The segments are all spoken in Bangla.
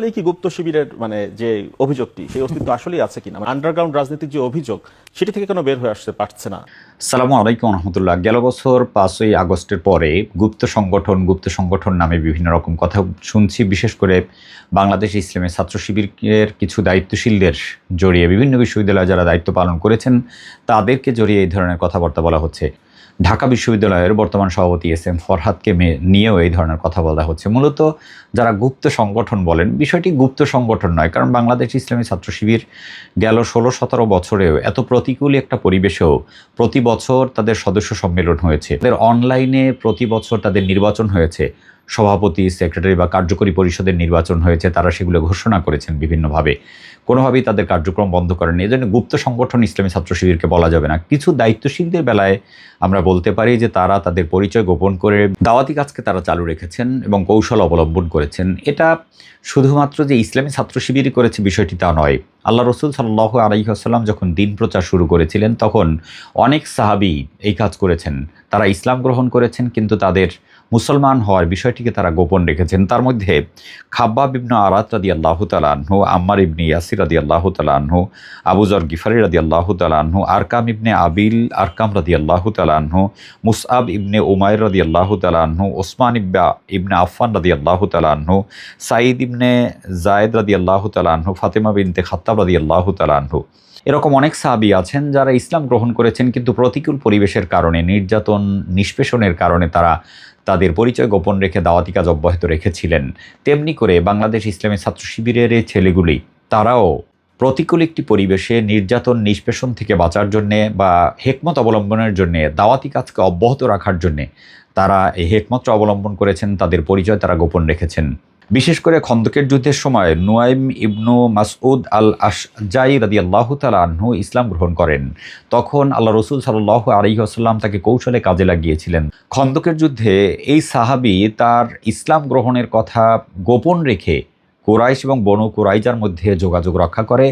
আসলে কি গুপ্ত শিবিরের মানে যে অভিযোগটি, সেই অস্তিত্ব আসলেই আছে কিনা? আন্ডারগ্রাউন্ড রাজনীতির যে অভিযোগ, সেটি থেকে কেন বের হয়ে আসতে পারছে না। সালামু আলাইকুম রহমতুল্লাহ। গেল বছর পাঁচই আগস্টের পরে গুপ্ত সংগঠন গুপ্ত সংগঠন নামে বিভিন্ন রকম কথা শুনছি, বিশেষ করে বাংলাদেশ ইসলামের ছাত্র শিবিরের কিছু দায়িত্বশীলদের জড়িয়ে বিভিন্ন বিশ্ববিদ্যালয়ে যারা দায়িত্ব পালন করেছেন, তাদেরকে জড়িয়ে এই ধরনের কথাবার্তা বলা হচ্ছে। ঢাকা বিশ্ববিদ্যালয়ের বর্তমান সভাপতি এস এম ফরহাদকে নিয়েও এই ধরনের কথা বলা হচ্ছে। মূলত যারা গুপ্ত সংগঠন বলেন, বিষয়টি গুপ্ত সংগঠন নয়, কারণ বাংলাদেশ ইসলামী ছাত্র শিবির গেল ষোলো সতেরো বছরেও এত প্রতিকূল একটা পরিবেশেও প্রতি বছর তাদের সদস্য সম্মেলন হয়েছে। তাদের অনলাইনে প্রতি বছর তাদের নির্বাচন হয়েছে। সভাপতি, সেক্রেটারি বা কার্যকরী পরিষদের নির্বাচন হয়েছে, তারা সেগুলো ঘোষণা করেছেন বিভিন্নভাবে। কোনোভাবেই তাদের কার্যক্রম বন্ধ করেনি এই জন্য গুপ্ত সংগঠন ইসলামী ছাত্র শিবিরকে বলা যাবে না। কিছু দায়িত্বশীলদের বেলায় আমরা বলতে পারি যে তারা তাদের পরিচয় গোপন করে দাওয়াতি কাজকে তারা চালু রেখেছেন এবং কৌশল অবলম্বন করেছেন। এটা শুধুমাত্র যে ইসলামী ছাত্র শিবিরই করেছে বিষয়টি তা নয়। আল্লাহ রসুল সাল্লাহ আলাইসাল্লাম যখন দিন প্রচার শুরু করেছিলেন, তখন অনেক সাহাবি এই কাজ করেছেন। তারা ইসলাম গ্রহণ করেছেন, কিন্তু তাদের মুসলমান হওয়ার বিষয়টিকে তারা গোপন রেখেছেন। তার মধ্যে খাব্বাব ইবনু আরাত রাদি আল্লাহ তালাহু আম্মার ইবনি ইয়াসির রাদি আল্লাহ তালাহু আবুজর গিফারি রাদি আল্লাহ তালাহু আরকাম ইবনে আবিল আরকাম রাদি আল্লাহ তালাহু মুসআব ইবনে উমায়ের রাদি আল্লাহ তালাহু ওসমান ইব্বা ইবনে আফফান রাদি আল্লাহ তালাহু সাঈদ ইবনে জায়েদ রাদি আল্লাহ তালাহু ফাতেমা বিনতে খাত্তাব রাদি আল্লাহ তালাহু এরকম অনেক সাহাবি আছেন যারা ইসলাম গ্রহণ করেছেন কিন্তু প্রতিকূল পরিবেশের কারণে, নির্যাতন, নিষ্পেষণের কারণে তারা তাদের পরিচয় গোপন রেখে দাওয়াতি কাজ অব্যাহত রেখেছিলেন। তেমনি করে বাংলাদেশ ইসলামী ছাত্র শিবিরের ছেলেগুলি, তারাও প্রতিকূল একটি পরিবেশে নির্যাতন, নিষ্পেষণ থেকে বাঁচার জন্যে বা হেকমত অবলম্বনের জন্যে, দাওয়াতি কাজকে অব্যাহত রাখার জন্যে তারা এই হেকমতটা অবলম্বন করেছেন, তাদের পরিচয় তারা গোপন রেখেছেন। বিশেষ করে খন্দকের যুদ্ধের সময় নুয়াইম ইবনু মাসউদ আল আশজাই রাদি আল্লাহ আনহু ইসলাম গ্রহণ করেন। তখন আল্লাহ রসুল সাল্লাহ আলিহাসাল্লাম তাকে কৌশলে কাজে লাগিয়েছিলেন। খন্দকের যুদ্ধে এই সাহাবি তার ইসলাম গ্রহণের কথা গোপন রেখে কোরাইশ এবং বনু কোরাইজার মধ্যে যোগাযোগ রক্ষা করে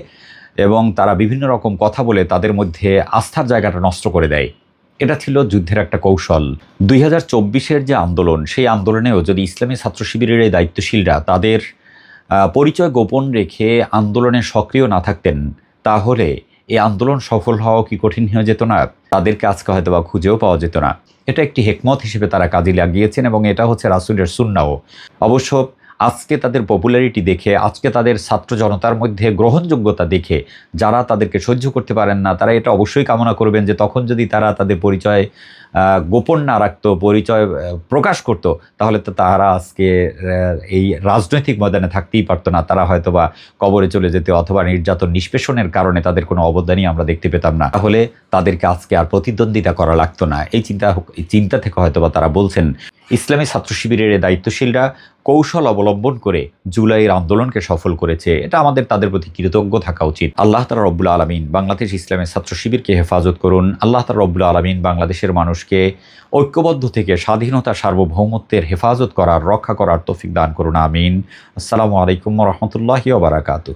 এবং তারা বিভিন্ন রকম কথা বলে তাদের মধ্যে আস্থার জায়গাটা নষ্ট করে দেয়। এটা ছিল যুদ্ধের একটা কৌশল। দুই হাজার যে আন্দোলন, সেই আন্দোলনেও যদি ইসলামী ছাত্র শিবিরের এই দায়িত্বশীলরা তাদের পরিচয় গোপন রেখে আন্দোলনে সক্রিয় না থাকতেন, তাহলে এই আন্দোলন সফল হওয়া কি কঠিন হয়ে যেত না? তাদেরকে আজকে হয়তো বা খুঁজেও পাওয়া যেত না। এটা একটি হেকমত হিসেবে তারা কাজে লাগিয়েছেন এবং এটা হচ্ছে রাসুলের সুন্নাও অবশ্য আজকে তাদের পপুলারিটি দেখে, আজকে তাদের ছাত্র জনতার মধ্যে গ্রহণযোগ্যতা দেখে যারা তাদেরকে সহ্য করতে পারেন না, তারা এটা অবশ্যই কামনা করবেন যে তখন যদি তারা তাদের পরিচয় গোপন না রাখতো, পরিচয় প্রকাশ করতো, তাহলে তো তারা আজকে এই রাজনৈতিক ময়দানে থাকতেই পারতো না। তারা হয়তো বা কবরে চলে যেতে অথবা নির্যাতন নিষ্পেষণের কারণে তাদের কোনো অবদানই আমরা দেখতে পেতাম না। তাহলে তাদেরকে আজকে আর প্রতিদ্বন্দ্বিতা করা লাগতো না। এই চিন্তা চিন্তা থেকে হয়তো বা তারা বলছেন ইসলামী ছাত্র শিবিরের দায়িত্বশীলরা কৌশল অবলম্বন করে জুলাইয়ের আন্দোলনকে সফল করেছে। এটা আমাদের তাদের প্রতি কৃতজ্ঞ থাকা উচিত। আল্লাহ তালা রব্বুল আলমিন বাংলাদেশ ইসলামের ছাত্র শিবিরকে হেফাজত করুন। আল্লাহ তালা রব্বুল আলমিন বাংলাদেশের মানুষকে ঐক্যবদ্ধ থেকে স্বাধীনতা সার্বভৌমত্বের হেফাজত করার, রক্ষা করার তৌফিক দান করুন। আমিন। আসসালামু আলাইকুম রহমতুল্লাহি ওবরাকাতু